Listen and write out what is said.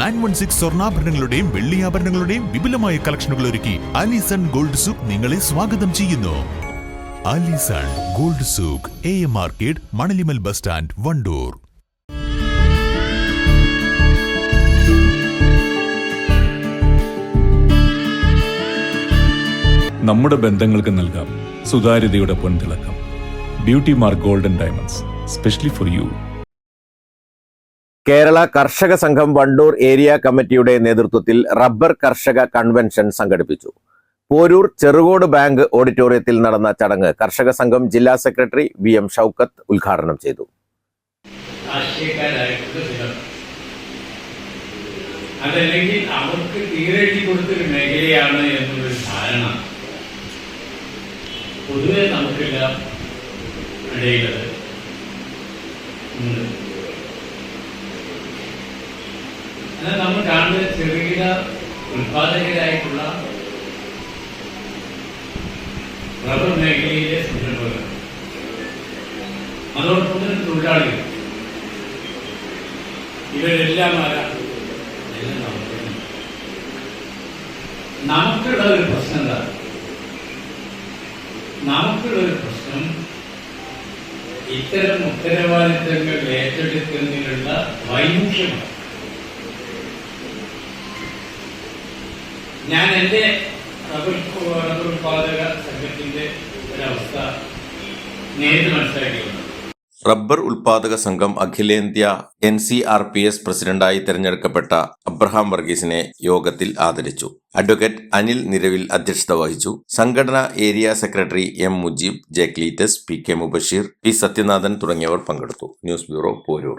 Nine one six സ്വർണാഭരണങ്ങളുടെയും വെള്ളിയാഭരണങ്ങളുടെയും വിപുലമായ കളക്ഷനുകൾ ഒരുക്കി അലിസൺ ഗോൾഡ് സൂക്ക് നിങ്ങളെ സ്വാഗതം ചെയ്യുന്നു. Alison gold souk A M market Manalimal bus stand Wandoor. നമ്മുടെ ബന്ധങ്ങൾക്ക് നൽകാം സുതാര്യതയുടെ പൊൻതിളക്കം. Beauty mark golden diamonds specially for you Kerala കർഷക സംഘം വണ്ടൂർ ഏരിയ കമ്മിറ്റിയുടെ നേതൃത്വത്തിൽ റബ്ബർ കർഷക കൺവെൻഷൻ സംഘടിപ്പിച്ചു. പോരൂർ ചെറുകോട് ബാങ്ക് ഓഡിറ്റോറിയത്തിൽ നടന്ന ചടങ്ങ് കർഷക സംഘം ജില്ലാ സെക്രട്ടറി വി എം ഷൌക്കത്ത് ഉദ്ഘാടനം ചെയ്തു. അതല്ലെങ്കിൽ അവർക്ക് തീരെഴുതി കൊടുത്തൊരു മേഖലയാണ് എന്നൊരു ധാരണ പൊതുവെ നമുക്കെല്ലാം ഇടയിലത് നമ്മൾ കാണുന്നത് ചെറുകിട ഉൽപാദകരായിട്ടുള്ള റബ്ബർ മേഖലയിലെ സംരംഭകർ. അതോടൊപ്പം തന്നെ തൊഴിലാളികൾ. ഇവരെല്ലാം ആരാണ്? നമുക്കുള്ള ഒരു പ്രശ്നം എന്താ? നമുക്കുള്ള ഒരു പ്രശ്നം ഇത്തരം ഉത്തരവാദിത്തങ്ങൾ ഏറ്റെടുക്കുന്നതിനുള്ള വൈമുഖ്യമാണ്. ഞാൻ എന്റെ റബ്ബർ റബ്ബർ ഉൽപാദക സംഘം അഖിലേന്ത്യാ N C R P S പ്രസിഡന്റായി തെരഞ്ഞെടുക്കപ്പെട്ട അബ്രഹാം വർഗീസിനെ യോഗത്തിൽ ആദരിച്ചു. അഡ്വക്കേറ്റ് അനിൽ നിരവിൽ അധ്യക്ഷത വഹിച്ചു. സംഘടന area secretary M Mujeeb J Cleetus P K Mubasheer P Sathyanathan തുടങ്ങിയവർ പങ്കെടുത്തു. News bureau Porur.